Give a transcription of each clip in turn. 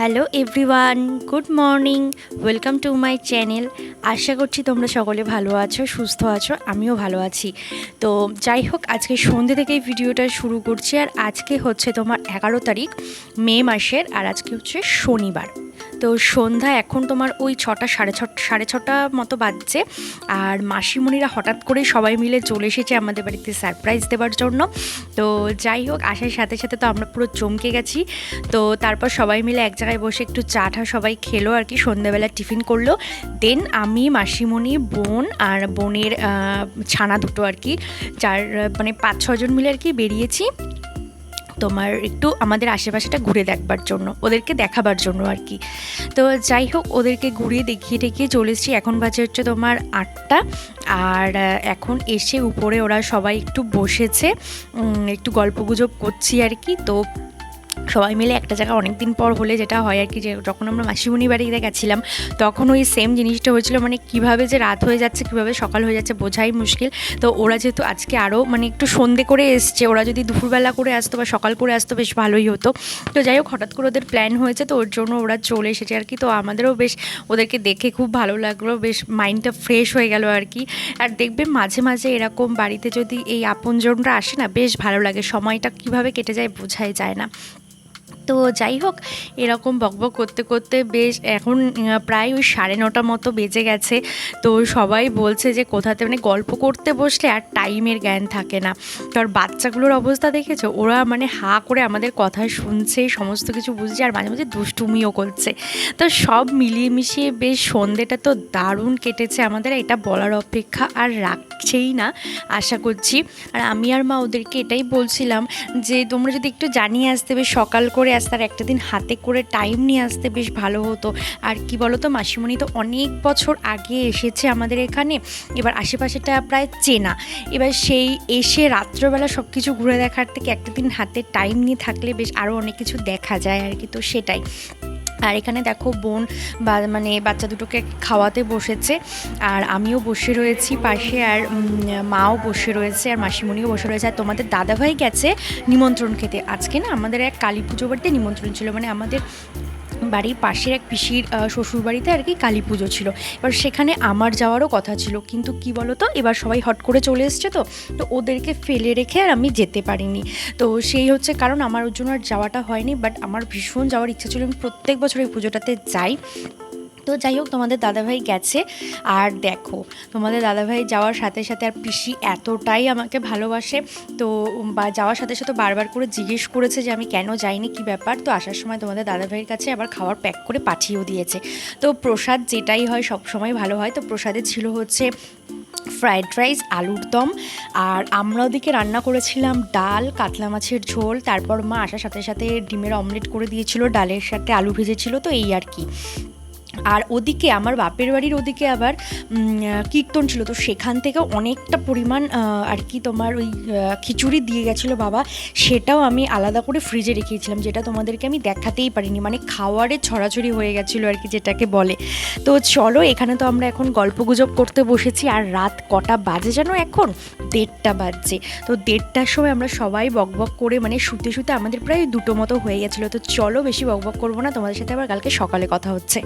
Hello everyone, good morning, welcome to my channel. আশা করছি তোমরা সকলে ভালো আছো, সুস্থ আছো, আমিও ভালো আছি। তো যাই হোক, আজকে সন্ধ্যে থেকেই ভিডিওটা শুরু করছি, আর আজকে হচ্ছে তোমার এগারো তারিখ, মে মাসের, আর আজকে হচ্ছে শনিবার। তো সন্ধ্যা এখন তোমার ওই ছটা, সাড়ে ছ সাড়ে ছটা মতো বাজছে। আর মাসিমণিরা হঠাৎ করে সবাই মিলে চলে এসেছে আমাদের বাড়িতে সারপ্রাইজ দেওয়ার জন্য। তো যাই হোক, আসার সাথে সাথে তো আমরা পুরো চমকে গেছি। তো তারপর সবাই মিলে এক জায়গায় বসে একটু চা টা সবাই খেলো আর কি, সন্ধ্যাবেলা টিফিন করল। দেন আমি, মাসিমণি, বোন আর বোনের ছানা দুটো আর কি চার মানে পাঁচ, ছজন মিলে আর কি বেরিয়েছি। তোমার একটু আমাদের আশেপাশেটা ঘুরে দেখবার জন্য, ওদেরকে দেখাবার জন্য আর কি। তো যাই হোক, ওদেরকে ঘুরিয়ে দেখিয়ে দেখিয়ে চলে এসেছি। এখন বাজে হচ্ছে তোমার আটটা। আর এখন এসে উপরে ওরা সবাই একটু বসেছে। একটু গল্প গুজব করছি আর কি। তো সবাই মিলে একটা জায়গা অনেক দিন পর হলে যেটা হয় আর কি যে যখন আমরা মাসিমণি বাড়িতে গেছিলাম, তখন ওই সেম জিনিসটা হয়েছিল মানে কীভাবে যে রাত হয়ে যাচ্ছে, কীভাবে সকাল হয়ে যাচ্ছে বোঝাই মুশকিল। তো ওরা যেহেতু আজকে আরও মানে একটু সন্ধে করে এসছে, ওরা যদি দুপুরবেলা করে আসতো বা সকাল করে আসতো বেশ ভালোই হতো। তো যাই হোক, হঠাৎ করে ওদের প্ল্যান হয়েছে, তো ওর জন্য ওরা চলে এসেছে আর কি। তো আমাদেরও বেশ ওদেরকে দেখে খুব ভালো লাগল, বেশ মাইন্ডটা ফ্রেশ হয়ে গেল আর কি। আর দেখবে মাঝে মাঝে এরকম বাড়িতে যদি এই আপনজনরা আসে না, বেশ ভালো লাগে, সময়টা কীভাবে কেটে যায় বোঝাই যায় না। তো যাই হোক, এরকম বকবক করতে করতে বেশ এখন প্রায় ওই সাড়ে নটা মতো বেজে গেছে। তো সবাই বলছে যে কোথাতে মানে গল্প করতে বসলে আর টাইমের জ্ঞান থাকে না। তো আর বাচ্চাগুলোর অবস্থা দেখেছ? ওরা মানে হা করে আমাদের কথা শুনছে, সমস্ত কিছু বুঝছে আর মাঝে মাঝে দুষ্টুমিও করছে। তো সব মিলিয়ে মিশিয়ে বেশ সন্ধেটা তো দারুণ কেটেছে আমাদের, এটা বলার অপেক্ষা আর রাখছেই না, আশা করছি। আর আমি আর মা ওদেরকে এটাই বলছিলাম যে তোমরা যদি একটু জানিয়ে আসতে, বেশ সকাল করে আসতে আর একটা দিন হাতে করে টাইম নিয়ে আসতে বেশ ভালো হতো। আর কি বলো তো মাসিমণি তো অনেক বছর আগে এসেছে আমাদের এখানে। এবার আশেপাশেটা প্রায় চেনা। এবার সেই এসে রাত্রবেলা সব কিছু ঘুরে দেখার থেকে একটা দিন হাতে টাইম নিয়ে থাকলে বেশ আরও অনেক কিছু দেখা যায় আর কি। তো সেটাই। আর এখানে দেখো বোন বা মানে বাচ্চা দুটোকে খাওয়াতে বসেছে। আর আমিও বসে রয়েছি পাশে আর মাও বসে রয়েছে আর মাসিমণিও বসে রয়েছে। আর তোমাদের দাদাভাই গেছে নিমন্ত্রণ খেতে। আজকে না আমাদের এক কালী পুজো বাড়িতে নিমন্ত্রণ ছিল। মানে আমাদের বাড়ির পাশের এক পিসির শ্বশুর বাড়িতে আর কি কালী পুজো ছিল। এবার সেখানে আমার যাওয়ারও কথা ছিল। কিন্তু কি বলো তো এবার সবাই হট করে চলে এসছে তো তো ওদেরকে ফেলে রেখে আর আমি যেতে পারিনি। তো সেই হচ্ছে কারণ আমার ওর জন্য আর যাওয়াটা হয়নি বাট আমার ভীষণ যাওয়ার ইচ্ছা ছিল। আমি প্রত্যেক বছর এই পুজোটাতে যাই। তো যাই হোক, তোমাদের দাদাভাই গেছে। আর দেখো, তোমাদের দাদাভাই যাওয়ার সাথে সাথে আর পিসি এতটাই আমাকে ভালোবাসে। তো, বা যাওয়ার সাথে সাথে বারবার করে জিজ্ঞেস করেছে যে আমি কেন যাইনি, কি ব্যাপার? তো আসার সময় তোমাদের দাদাভাইয়ের কাছে আবার খাওয়ার প্যাক করে পাঠিয়েও দিয়েছে। তো প্রসাদ যেটাই হয় সব সময় ভালো হয়। তো প্রসাদে ছিল হচ্ছে ফ্রায়েড রাইস আলুর দম। আর আমরা ওদিকে রান্না করেছিলাম ডাল, কাতলা মাছের ঝোল। তারপর মা আসার সাথে সাথে ডিমের অমলেট করে দিয়েছিল, ডালের সাথে আলু ভেজেছিল। তো এই আর কি। আর ওদিকে, আমার বাপের বাড়ির ওদিকে আবার কীর্তন ছিল। তো সেখান থেকে অনেকটা পরিমাণ আর কি তোমার ওই খিচুড়ি দিয়ে গেছিল বাবা। সেটাও আমি আলাদা করে ফ্রিজে রেখেছিলাম, যেটা তোমাদেরকে আমি দেখাতেই পারিনি। মানে খাওয়ারে ছড়াছড়ি হয়ে গেছিল আর কি, যেটাকে বলে। তো চলো, এখানে তো আমরা এখন গল্প গুজব করতে বসেছি। আর রাত কটা বাজে যেন এখন? দেড়টা বাজছে। তো দেড়টার সময় আমরা সবাই বকবক করে মানে শুতে শুতে আমাদের প্রায় দুটো মতো হয়ে গেছিল। তো চলো, বেশি বকবক করব না। তোমাদের সাথে আবার কালকে সকালে কথা হচ্ছে।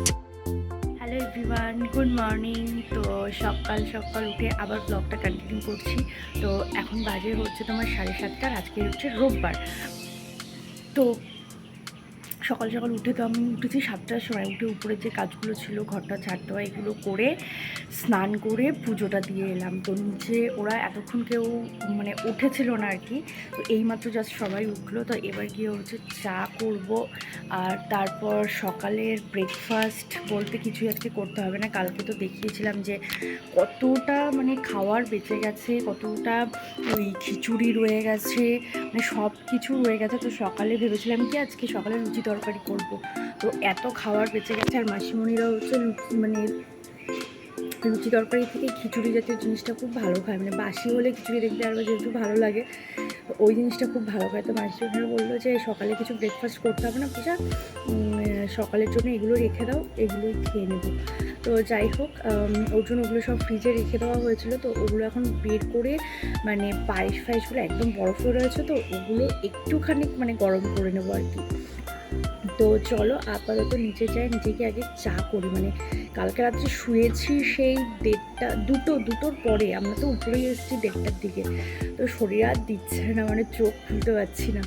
এভরিওয়ান গুড মর্নিং তো সকাল সকাল উঠে আবার ব্লগটা কন্টিনিউ করছি। তো এখন বাজে হচ্ছে তোমার সাড়ে সাতটা আজকে হচ্ছে রোববার। তো সকাল সকাল উঠে তো আমি উঠেছি সাতটার সময়, উঠে উপরে যে কাজগুলো ছিল, ঘরটা ঝাড় দেওয়া, এগুলো করে স্নান করে পুজোটা দিয়ে এলাম। তো নিচে ওরা এতক্ষণ কেউ মানে উঠেছিল না আর কি, তো এইমাত্র জাস্ট সবাই উঠল। তো এবার গিয়ে হচ্ছে চা করব আর তারপর সকালের ব্রেকফাস্ট বলতে কিছুই আজকে করতে হবে না। কালকে তো দেখিয়েছিলাম যে কতটা মানে খাওয়ার বেঁচে গেছে, কতটা ওই খিচুড়ি রয়ে গেছে মানে সব কিছু রয়ে গেছে। তো সকালে ভেবেছিলাম কি আজকে সকালে লুচি তরকারি করব। তো এত খাওয়ার বেঁচে গেছে, আর মাসিমণিরা হচ্ছে মানে লুচি তরকারি থেকে খিচুড়ি জাতীয় জিনিসটা খুব ভালো খায়। মানে বাসি হলে খিচুড়ি দেখতে আরও যেহেতু ভালো লাগে ওই জিনিসটা খুব ভালো খায়। তো মাসিমণিরা বলল যে সকালে কিছু ব্রেকফাস্ট করতে হবে না পূজা সকালের জন্য এগুলো রেখে দাও এগুলোই খেয়ে নেব। তো যাই হোক ওর জন্য ওগুলো সব ফ্রিজে রেখে দেওয়া হয়েছিল। তো ওগুলো এখন বের করে মানে পায়েস ফায়েসগুলো একদম বরফ হয়ে রয়েছে, তো ওগুলো একটুখানি মানে গরম করে নেব আর কি। তো চলো আপাতত নিচে যাই গিয়ে আগে চা করি। মানে কালকে রাত্রে শুয়েছি সেই দেড়টা, দুটো, দুটোর পরে, আমরা তো উপরেই এসেছি দেড়টার দিকে। তো শরীর আর দিচ্ছে না মানে চোখ খুলতে পারছি না।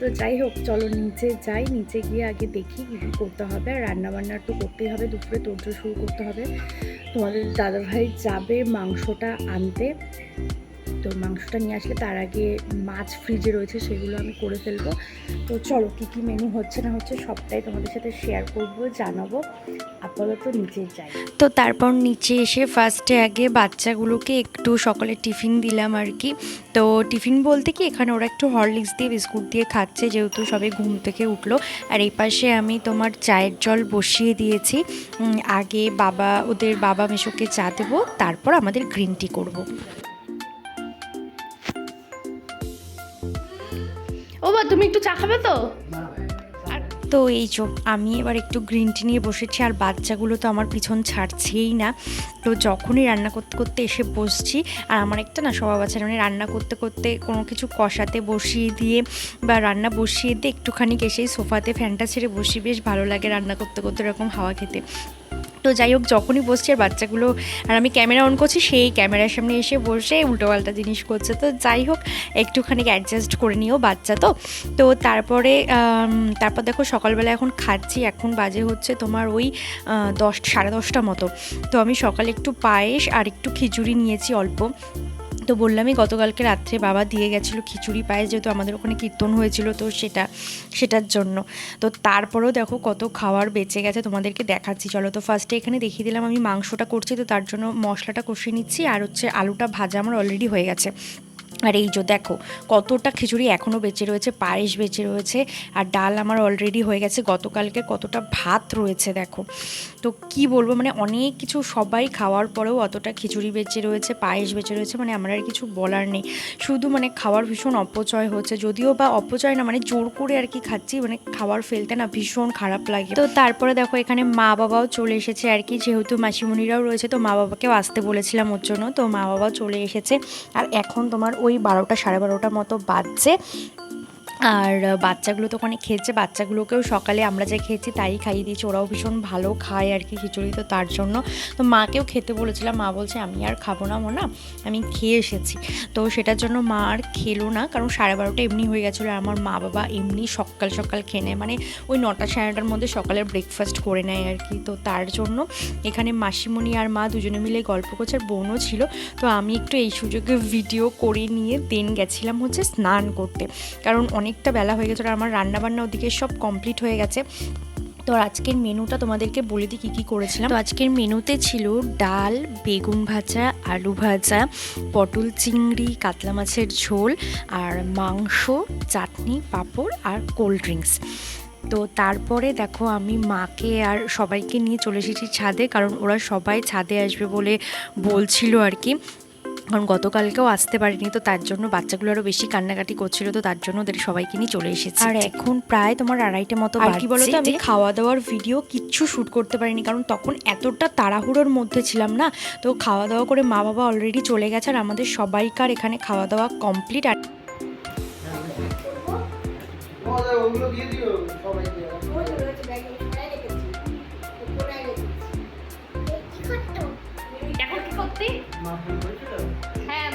তো যাই হোক, চলো নিচে যাই, নিচে গিয়ে আগে দেখি কী কী করতে হবে। আর রান্নাবান্না তো করতেই হবে, দুপুরে তোড়জোড় শুরু করতে হবে। তোমাদের দাদাভাই যাবে মাংসটা আনতে। তো মাংসটা নিয়ে আসলে তার আগে মাছ ফ্রিজে রয়েছে, সেগুলো আমি করে ফেলব। তো চলো, কী কী মেনু হচ্ছে না হচ্ছে সবটাই তোমাদের সাথে শেয়ার করব, জানাব। আপাতত নিচে যাই। তো তারপর নিচে এসে ফার্স্টে আগে বাচ্চাগুলোকে একটু সকালে টিফিন দিলাম আর কি। তো টিফিন বলতে কি, এখানে ওরা একটু হরলিক্স দিয়ে বিস্কুট দিয়ে খাচ্ছে, যেহেতু সবে ঘুম থেকে উঠল। আর এই পাশে আমি তোমার চায়ের জল বসিয়ে দিয়েছি। আগে বাবা, ওদের বাবা মেশোকে চা দেবো, তারপর আমাদের গ্রিন টি করব। ও বা তুমি একটু চা খাবে তো? তো এই চো আমি এবার একটু গ্রিন টি নিয়ে বসেছি, আর বাচ্চাগুলো তো আমার পিছন ছাড়ছেই না। তো যখনই রান্না করতে করতে এসে বসছি, আর আমার একটা না স্বভাব আছে মানে রান্না করতে করতে কোনো কিছু কষাতে বসিয়ে দিয়ে বা রান্না বসিয়ে দিয়ে একটুখানি এসেই সোফাতে ফ্যানটা ছেড়ে বসি। বেশ ভালো লাগে রান্না করতে করতে এরকম হাওয়া খেতে। তো যাই হোক, যখনই বসছি আর বাচ্চাগুলো আর আমি ক্যামেরা অন করছি, সেই ক্যামেরার সামনে এসে বসে উল্টোপাল্টা জিনিস করছে। তো যাই হোক, একটুখানি অ্যাডজাস্ট করে নিও বাচ্চা তো। তো তারপরে তারপর দেখো সকালবেলা এখন খাচ্ছি, এখন বাজে হচ্ছে তোমার ওই দশ, সাড়ে দশটা মতো। তো আমি সকালে একটু পায়েস আর একটু খিচুড়ি নিয়েছি অল্প। তো বললামই, গতকালকে রাত্রে বাবা দিয়ে গেছিল খিচুড়ি পায়ে যেহেতু আমাদের ওখানে কীর্তন হয়েছিল, তো সেটা, সেটার জন্য। তো তারপরেও দেখো কত খাওয়ার বেঁচে গেছে, তোমাদেরকে দেখাচ্ছি। চলো তো ফার্স্টে এখানে দেখিয়ে দিলাম, আমি মাংসটা করছি, তো তার জন্য মশলাটা কষিয়ে নিচ্ছি, আর হচ্ছে আলুটা ভাজা আমার অলরেডি হয়ে গেছে। আর এই যে দেখো, কতটা খিচুড়ি এখনও বেঁচে রয়েছে, পায়েস বেঁচে রয়েছে, আর ডাল আমার অলরেডি হয়ে গেছে, গতকালকে কতটা ভাত রয়েছে দেখো। তো কি বলব মানে অনেক কিছু সবাই খাওয়ার পরেও অতটা খিচুড়ি বেঁচে রয়েছে, পায়েস বেঁচে রয়েছে মানে আমার আর কিছু বলার নেই। শুধু মানে খাওয়ার ভীষণ অপচয় হচ্ছে, যদিও বা অপচয় না মানে জোর করে আর কি খাচ্ছি মানে খাবার ফেলতে না ভীষণ খারাপ লাগে। তো তারপরে দেখো, এখানে মা বাবাও চলে এসেছে আর কি, যেহেতু মাসিমণিরাও রয়েছে, তো মা বাবাকেও আসতে বলেছিলাম ওর জন্য, তো মা বাবাও চলে এসেছে। আর এখন তোমার ওই বারোটা সাড়ে বারোটার মতো বাজছে। আর বাচ্চাগুলো তো ওখানে খেয়েছে। বাচ্চাগুলোকেও সকালে আমরা যা খেয়েছি তাই খাইয়ে দিয়েছি। ওরাও ভীষণ ভালো খায় আর কি খিচুড়ি তো তার জন্য। তো মাকেও খেতে বলেছিলাম, মা বলছে, আমি আর খাব না মোনা, আমি খেয়ে এসেছি। তো সেটার জন্য মা আর খেলো না, কারণ সাড়ে বারোটা এমনি হয়ে গেছিল। আর আমার মা বাবা এমনি সকাল সকাল খেয়ে নেয়। মানে ওই নটা সাড়ে নটার মধ্যে সকালের ব্রেকফাস্ট করে নেয় আর কি। তো তার জন্য এখানে মাসিমণি আর মা দুজনে মিলে গল্প করছে, আর বোনও ছিল। তো আমি একটু এই সুযোগে ভিডিও করে নিয়ে দেন গেছিলাম হচ্ছে স্নান করতে। কারণ অনেকটা বেলা হয়ে গেছে আর আমার রান্নাবান্না ওদিকে সব কমপ্লিট হয়ে গেছে। তো আজকের মেনুটা তোমাদেরকে বলে দিই কী কী করেছিলাম। তো আজকের মেনুতে ছিল ডাল, বেগুন ভাজা, আলু ভাজা, পটল চিংড়ি, কাতলা মাছের ঝোল, আর মাংস, চাটনি, পাঁপড় আর কোল্ড ড্রিঙ্কস। তো তারপরে দেখো আমি মাকে আর সবাইকে নিয়ে চলে এসেছি ছাদে, কারণ ওরা সবাই ছাদে আসবে বলে বলছিল আর কি। কারণ গতকালকেও আসতে পারিনি তো তার জন্য বাচ্চাগুলো আরও বেশি কান্নাকাটি করছিল তো তার জন্য ওদের সবাইকে নিয়ে চলে এসেছি। আর এখন প্রায় তোমার আড়াইটে মতো আর কি বলতো আমি খাওয়া দাওয়ার ভিডিও কিচ্ছু শ্যুট করতে পারিনি কারণ তখন এতটা তাড়াহুড়োর মধ্যে ছিলাম না তো খাওয়া দাওয়া করে মা বাবা অলরেডি চলে গেছে আর আমাদের সবাইকার এখানে খাওয়া দাওয়া কমপ্লিট আর ওগুলো দিয়ে দিও সবাইকে। করতে হ্যাঁ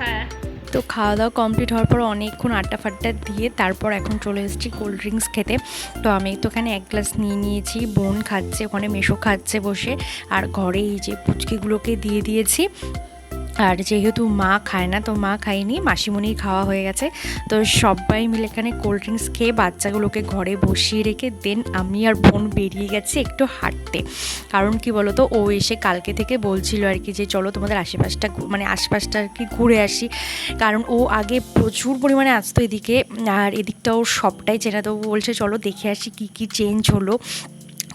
হ্যাঁ। তো খাওয়া দাওয়া কমপ্লিট হওয়ার পর অনেকক্ষণ আড্ডা ফাড্ডা দিয়ে তারপর এখন চলে এসেছি কোল্ড ড্রিঙ্কস খেতে। তো আমি তো এখানে এক গ্লাস নিয়ে নিয়েছি, বোন খাচ্ছে, ওখানে মেশো খাচ্ছে বসে। আর ঘরে এই যে পুচকিগুলোকে দিয়ে দিয়েছি। আর যেহেতু মা খায় না, তো মা খায়নি, মাসিমণির খাওয়া হয়ে গেছে। তো সবাই মিলে এখানে কোল্ড ড্রিঙ্কস খেয়ে বাচ্চাগুলোকে ঘরে বসিয়ে রেখে দেন আমি আর বোন বেরিয়ে গেছি একটু হাঁটতে। কারণ কি বলো তো ও এসে কালকে থেকে বলছিল আর কি যে, চলো তোমাদের আশেপাশটা মানে আশেপাশটা আর কি ঘুরে আসি। কারণ ও আগে প্রচুর পরিমাণে আসতো এদিকে, আর এদিকটা ওর সবটাই চেনা। তো বলছে, চলো দেখে আসি কি কি চেঞ্জ হলো।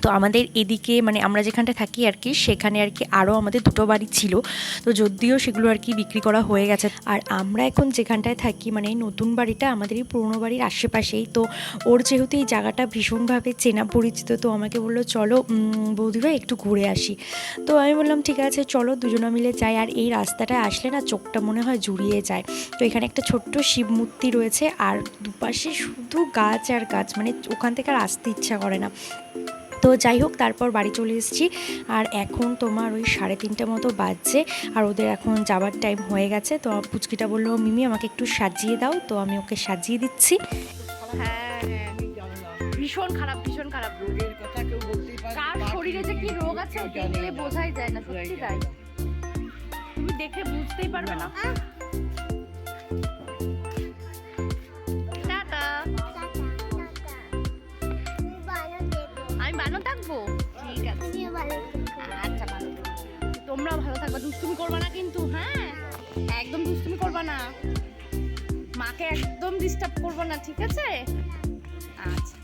তো আমাদের এদিকে মানে আমরা যেখানটা থাকি আর কি, সেখানে আর কি আরও আমাদের দুটো বাড়ি ছিল। তো যদিও সেগুলো আর কি বিক্রি করা হয়ে গেছে। আর আমরা এখন যেখানটায় থাকি মানে এই নতুন বাড়িটা আমাদের এই পুরনো বাড়ির আশেপাশেই। তো ওর যেহেতু এই জায়গাটা ভীষণভাবে চেনা পরিচিত, তো আমাকে বলল, চলো বৌদিভাই, একটু ঘুরে আসি। তো আমি বললাম, ঠিক আছে, চলো, দুজনে মিলে যাই। আর এই রাস্তাটায় আসলে না চোখটা মনে হয় জুড়িয়ে যায়। তো এখানে একটা ছোট্ট শিব মূর্তি রয়েছে। আর দুপাশে শুধু গাছ আর গাছ মানে ওখান থেকে আর আসতে ইচ্ছা করে না। তো যাই হোক তারপর বাড়ি চলে এসেছি। আর এখন তোমার ওই সাড়ে তিনটে মতো বাজছে। আর ওদের এখন যাবার টাইম হয়ে গেছে। তো পুচকিটা বলল মিমি আমাকে একটু সাজিয়ে দাও। তো আমি ওকে সাজিয়ে দিচ্ছি। ভীষণ খারাপ ভীষণ খারাপ। রোগের কথা কেউ বলতেই পারে। কার শরীরে যে কি রোগ আছে দেখলে বোঝাই যায় না সত্যি তাই। তুমি দেখে বুঝতেই পারবে না। তোমরাও ভালো থাকবে। দুষ্টুমি করবে না কিন্তু হ্যাঁ? একদম দুষ্টুমি করবে না। মাকে একদম ডিস্টার্ব করবে না, ঠিক আছে? আচ্ছা।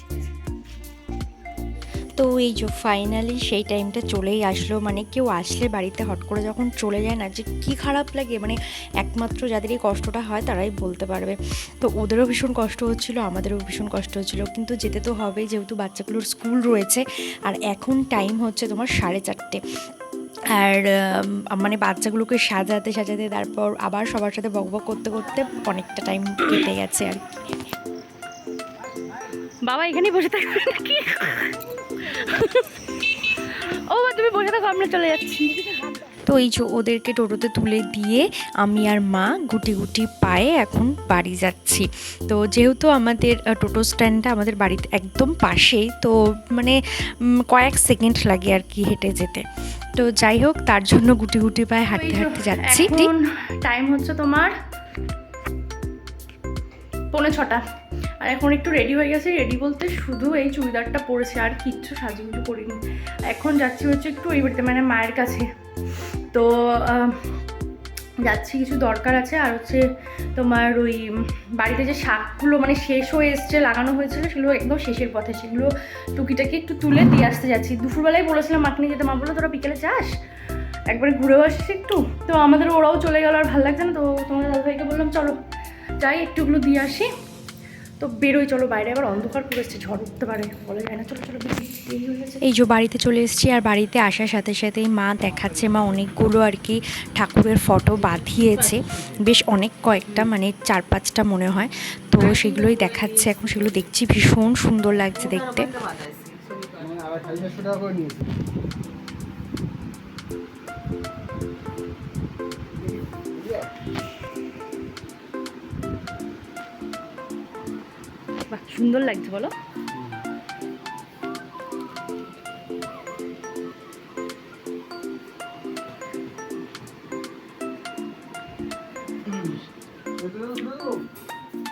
তো এই যে ফাইনালি সেই টাইমটা চলেই আসলো মানে কেউ আসলে বাড়িতে হট করে যখন চলে যায় না যে কি খারাপ লাগে মানে একমাত্র যাদের এই কষ্টটা হয় তারাই বলতে পারবে। তো ওদেরও ভীষণ কষ্ট হচ্ছিল, আমাদেরও ভীষণ কষ্ট হচ্ছিল, কিন্তু যেতে তো হবে যেহেতু বাচ্চাগুলোর স্কুল রয়েছে। আর এখন টাইম হচ্ছে তোমার সাড়ে চারটে। আর মানে বাচ্চাগুলোকে সাজাতে সাজাতে তারপর আবার সবার সাথে বকবক করতে করতে অনেকটা টাইম কেটে গেছে আর বাবা এখানেই বসে থাকবে ও মা, তুমি বসে থাকো আমরা চলে যাচ্ছি। তো এই যে ওদেরকে টোটোতে তুলে দিয়ে আমি আর মা গুটি গুটি পায়ে এখন বাড়ি যাচ্ছি। তো যেহেতু আমাদের টোটো স্ট্যান্ডটা আমাদের বাড়িতে একদম পাশেই তো মানে কয়েক সেকেন্ড লাগে আর কি হেঁটে যেতে। তো যাই হোক তার জন্য গুটি গুটি পায়ে হাঁটতে হাঁটতে যাচ্ছি। টাইম হচ্ছে তোমার পৌনে ছটা। আর এখন একটু রেডি হয়ে গেছে। রেডি বলতে শুধু এই চুড়িদারটা পরেছে আর কিচ্ছু সাজুগুজু করিনি। এখন যাচ্ছি হচ্ছে একটু ওই বাড়িতে মানে মায়ের কাছে। তো যাচ্ছি, কিছু দরকার আছে। আর হচ্ছে তোমার ওই বাড়িতে যে শাকগুলো মানে শেষ হয়ে এসছে, লাগানো হয়েছিল, সেগুলো একদম শেষের পথে। সেগুলো টুকিটাকি একটু তুলে দিয়ে আসতে যাচ্ছি। দুপুরবেলায় বলেছিলাম মাকে নিয়ে যেতে। মা বলল, তোরা বিকেলে যাস? একবারে ঘুরেও আসিস একটু? তো আমাদের ওরাও চলে গেল। আর ভালো লাগছে না তো তোমাদের দাদাভাইকে বললাম, চলো, যাই, একটুগুলো দিয়ে আসি। তো বেরোই চলো বাইরে আবার অন্ধকার করে এসছে ঝড় উঠতে পারে বলা যায় না চলো চলো এই যে বাড়িতে চলে এসেছি আর বাড়িতে আসার সাথে সাথেই মা দেখাচ্ছে মা অনেকগুলো আর কি ঠাকুরের ফটো বাঁধিয়েছে বেশ অনেক কয়েকটা মানে চার পাঁচটা মনে হয় তো সেগুলোই দেখাচ্ছে এখন সেগুলো দেখছি ভীষণ সুন্দর লাগছে দেখতে মানে টাকা করে নিয়েছি বাহ, সুন্দর লাগছে, বলো।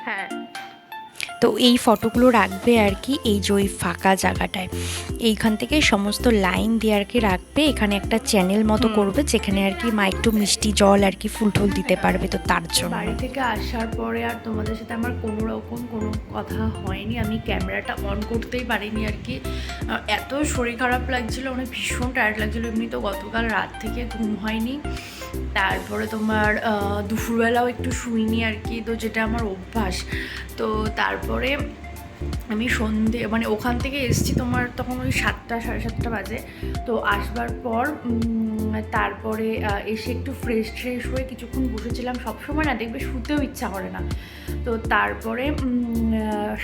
হ্যাঁ। তো এই ফটোগুলো রাখবে আর কি, এই যে ওই ফাঁকা জায়গাটায়। এইখান থেকে সমস্ত লাইন দিয়ে আর কি রাখবে এখানে একটা চ্যানেল মতো করবে যেখানে আর কি মা একটু মিষ্টি জল আর কি ফুল টুল দিতে পারবে তো তার জন্য। বাড়ি থেকে আসার পরে আর তোমাদের সাথে আমার কোনো রকম কোনো কথা হয়নি আমি ক্যামেরাটা অন করতেই পারিনি আর কি। এত শরীর খারাপ লাগছিল মানে ভীষণ টায়ার্ড লাগছিল এমনি তো গতকাল রাত থেকে ঘুম হয়নি। তারপরে তোমার দুপুরবেলাও একটু শুইনি আর কি তো যেটা আমার অভ্যাস। তো তারপরে আমি সন্ধে মানে ওখান থেকে এসেছি তোমার তখন ওই সাতটা, সাড়ে সাতটা বাজে। তো আসবার পর তারপরে এসে একটু ফ্রেশ ট্রেশ হয়ে কিছুক্ষণ বসেছিলাম। সবসময় না দেখবে শুতেও ইচ্ছা করে না। তো তারপরে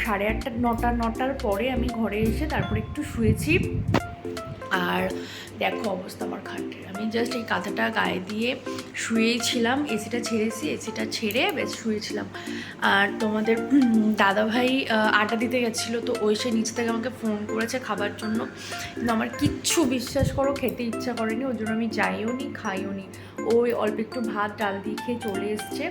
সাড়ে আটটা, নটা, নটার পরে আমি ঘরে এসে তারপরে একটু শুয়েছি। আর দেখো অবস্থা আমার খাটের। আমি জাস্ট এই কাঁথাটা গায়ে দিয়ে শুয়েই ছিলাম এসিটা ছেড়েছি এসিটা ছেড়ে বেশ শুয়েছিলাম। আর তোমাদের দাদাভাই আটা দিতে গেছিল, তো ওই সে নিচে থেকে আমাকে ফোন করেছে খাবার জন্য। কিন্তু আমার কিচ্ছু বিশ্বাস করো, খেতে ইচ্ছা করেনি ওই জন্য আমি যাইও নি, খাইও নি। ওই অল্প একটু ভাত, ডাল দিয়ে খেয়ে চলে এসছে।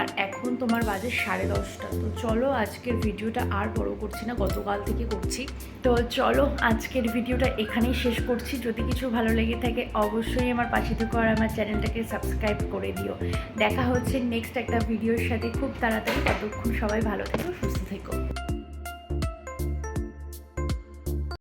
আর এখন তোমার বাজে সাড়ে দশটা। তো চলো আজকের ভিডিওটা আর বড় করছি না, গতকাল থেকে করছি। তো চলো আজকের ভিডিওটা এখানেই শেষ করছি। যদি কিছু ভালো লেগে থাকে, অবশ্যই আমার পাশে থেকে আর আমার চ্যানেলটাকে সাবস্ক্রাইব করে দিও। দেখা হচ্ছে নেক্সট একটা ভিডিওর সাথে। খুব তাড়াতাড়ি, ততক্ষণ সবাই ভালো থেকো, সুস্থ থেকো।